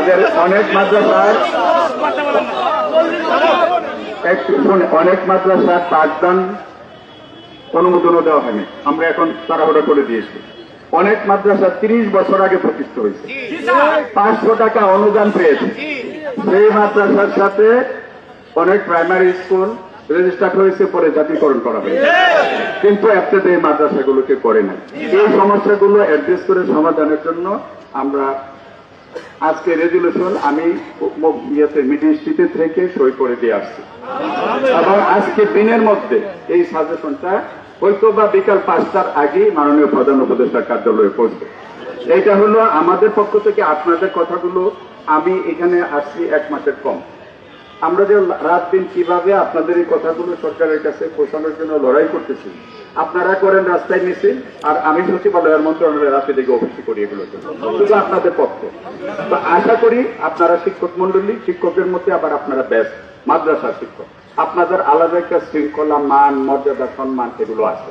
আমাদের অনেক মাদ্রাসার একটু অনেক মাদ্রাসার পাঠদান অনুমোদনও দেওয়া হয়নি। আমরা এখন তাড়াহুড়ো করে দিয়েছি। অনেক মাদ্রাসা তিরিশ বছর আগে প্রতিষ্ঠিত হয়েছে। পাঁচশো টাকা অনুদান পেয়েছে। সেই মাদ্রাসার সাথে অনেক প্রাইমারি স্কুল রেজিস্টার্ড হয়েছে পরে জাতীয়করণ করা হয়েছে। কিন্তু একটাতে এই মাদ্রাসাগুলোকে করে নাই। এই সমস্যাগুলো অ্যাড্রেস করে সমাধানের জন্য আমরা আজকে রেজুলেশন আমি ইয়েতে মিনিস্ট্রিতে থেকে সই করে দিয়ে আসছি। এবং আজকে দিনের মধ্যে এই সাজেশনটা হয়তো বা বিকাল পাঁচটার আগে মাননীয় প্রধান উপদেষ্টার কার্যালয়ে পৌঁছবে। এটা হলো আমাদের পক্ষ থেকে আপনাদের কথাগুলো আমি এখানে আসছি এক মাসের কম। আমরা যে রাত দিন কীভাবে আপনাদের এই কথাগুলো সরকারের কাছে পৌঁছানোর জন্য লড়াই করতেছি আপনারা করেন রাস্তায় মিছিল, আর আমি সচিবালয়ের মন্ত্রণালয়ের রাস্তায় দিকে অফিসে করি এগুলোর জন্য শুধু আপনাদের পক্ষ। তো আশা করি আপনারা শিক্ষক মন্ডলী শিক্ষকের মধ্যে আবার আপনারা ব্যাস মাদ্রাসার শিক্ষক। আপনাদের আলাদা একটা শৃঙ্খলা, মান, মর্যাদা, সম্মান এগুলো আছে।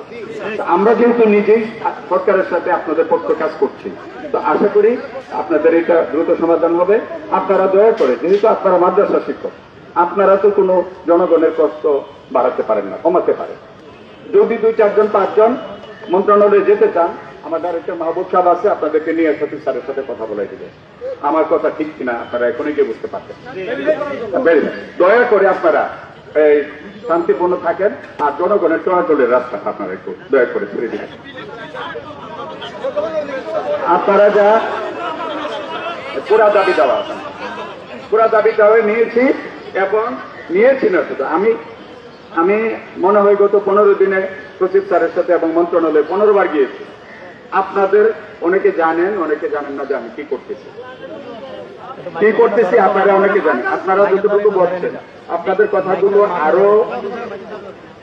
আমরা যেহেতু নিজেই সরকারের সাথে আপনাদের পক্ষ কাজ করছি, তো আশা করি আপনাদের এটা দ্রুত সমাধান হবে। আপনারা দয়া করে, যেহেতু আপনারা মাদ্রাসা শিক্ষক, আপনারা তো কোনো জনগণের কষ্ট বাড়াতে পারেন না, কমাতে পারেন। যদি দুই চারজন, পাঁচজন মন্ত্রণালয়ে যেতে চান, আমার ডাইরেক্টর মাহবুব সাহেব আছে, আপনাদেরকে নিয়ে সচিব স্যারের সাথে কথা বলাই দিবে। আমার কথা ঠিক কিনা আপনারা এখনই গিয়ে বুঝতে পারছেন। দয়া করে আপনারা এই শান্তিপূর্ণ থাকেন আর জনগণের চলাচলের রাস্তা আপনারা একটু দয়া করে ছেড়ে দিবেন। আপনারা যা পুরা দাবি দেওয়া পুরা দাবি দেওয়া নিয়েছি এবং নিয়েছি না শুধু, আমি আমি মনে হয় গত পনেরো দিনে সচিব স্যারের সাথে এবং মন্ত্রণালয়ে পনেরো বার গিয়েছি। আপনাদের অনেকে জানেন অনেকে জানেন না যে আমি কি করতেছি। কি করতেছি আপনারা অনেকে জানেন। আপনারা যতটুকু বলছেন, আপনাদের কথাগুলো আরও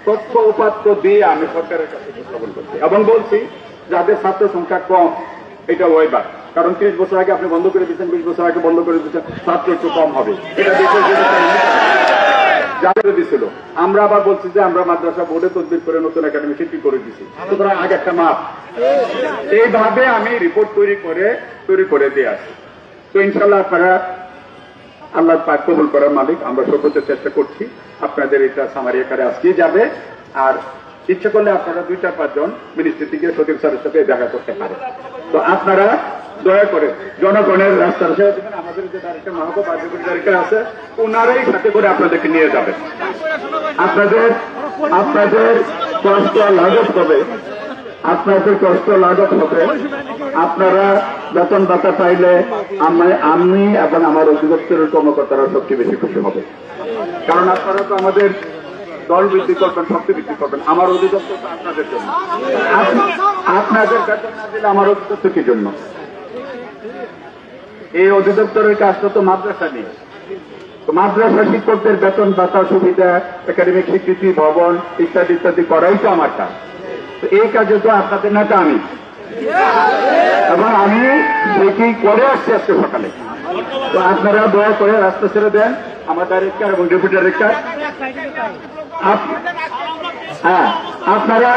তথ্য উপাত্য দিয়ে আমি সরকারের কাছে উপস্থাপন করছি। এবং বলছি, যাদের ছাত্র সংখ্যা কম, এটা ওইবার কারণ ত্রিশ বছর আগে আপনি বন্ধ করে দিচ্ছেন বিশ বছর আগে বন্ধ করে দিচ্ছেন ছাত্র একটু কম হবে। এটা জন্য যাদের দিছিল। আমরা আবার বলছি যে আমরা মাদ্রাসা বোর্ডে তদবির করে নতুন একাডেমি শিল্পী করে দিছি। সুতরাং আগে একটা মাপ। এইভাবে আমি রিপোর্ট তৈরি করে তৈরি করে দিয়ে আসি। তো ইনশাল্লাহ আপনারা আল্লাহ পাক কবুল করার মালিক, আমরা সর্বোচ্চ চেষ্টা করছি। আপনাদের এটা সামারি আকারে আজকে যাবে। আর ইচ্ছে করলে আপনারা দুই চার পাঁচজন মিনিস্ট্রি থেকে সচিব স্যারের সাথে দেখা করতে পারেন। তো আপনারা দয়া করে জনগণের রাস্তার আমাদের যে আছে ওনারাই সাথে করে আপনাদেরকে নিয়ে যাবে। আপনাদের আপনাদের কষ্ট লাঘব হবে। আপনাদের কষ্ট লাঘব হবে। আপনারা বেতন ভাতা পাইলে আমি এবং আমার অধিদপ্তরের কর্মকর্তারা সবচেয়ে বেশি খুশি হবে। কারণ আপনারা তো আমাদের দল বৃদ্ধি করবেন, শক্তি বৃদ্ধি করবেন। আমার অধিদপ্তর আপনাদের জন্য। আপ- আপনাদের বেতন না দিলে আমার অধিদপ্তর কি জন্য? এই অধিদপ্তরের কাজটা তো মাদ্রাসা তো মাদ্রাসা শিক্ষকদের বেতন ভাতা সুবিধা, একাডেমিক স্বীকৃতি, ভবন ইত্যাদি ইত্যাদি করাই তো আমার কাজ। তো এই কাজে তো আপনাদের নেতা আমি। এবং আমি সেটি করে আসছি আজকে সকালে। তো আপনারা দয়া করে রাস্তা ছেড়ে দেন, আমার ডাইরেক্টর এবং ডেপুটি ডাইরেক্টর হ্যাঁ আপনারা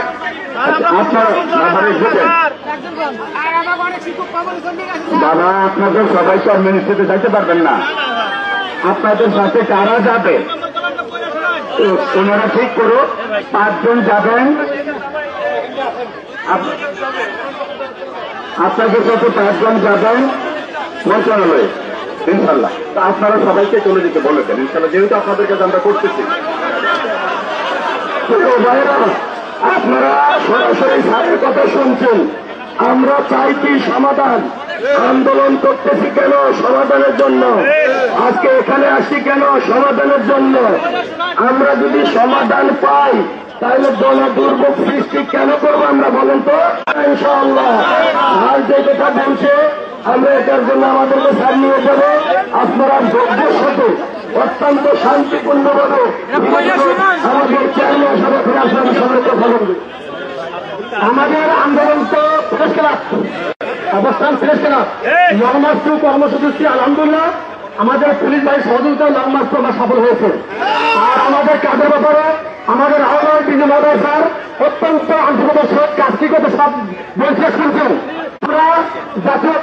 আপনারা বাবা, আপনাদের সবাই তো মিনিস্ট্রিতে যাইতে পারবেন না। আপনাদের সাথে কারা যাবে? ওনারা ঠিক করো পাঁচজন যাবেন। আপনাদের সাথে পাঁচজন যাবেন। মন্ত্রণালয়ে ইনশাল্লাহ তা আপনারা সবাইকে চলে যেতে বলে দেন। ইনশাল্লাহ যেহেতু আপনাদের কাছে আমরা করতেছি। আপনারা সরাসরি স্যারের কথা শুনছেন। আমরা চাইছি সমাধান। আন্দোলন করতেছি কেন সমাধানের জন্য? আজকে এখানে আসি কেন সমাধানের জন্য? আমরা যদি সমাধান পাই, তাহলে জন দুর্ভোগ সৃষ্টি কেন করব আমরা বলেন তো? যে কথা বলছে আমরা এটার জন্য আমাদেরকে নিয়ে যাব। আপনারা যোগ্যের সাথে, অত্যন্ত শান্তিপূর্ণভাবে আমাদের চেয়ারম্যান সভাপতি আসলে সবাই কথা বলবে আমাদের আন্দোলন তো অবস্থান শেষ করা লংমার্চ কর্মসূচি আলহামদুলিল্লাহ। আমাদের পুলিশ বাহিনীর সহযোগিতা লংমার্চ আমরা সফল হয়েছে। আর আমাদের কাজের ব্যাপারে আমাদের আহ্বান বিজু মহোদয় স্যার অত্যন্ত আন্তরিকতার সব কাজটি করতে সব বলছে শুনছেন। আমরা জাতীয়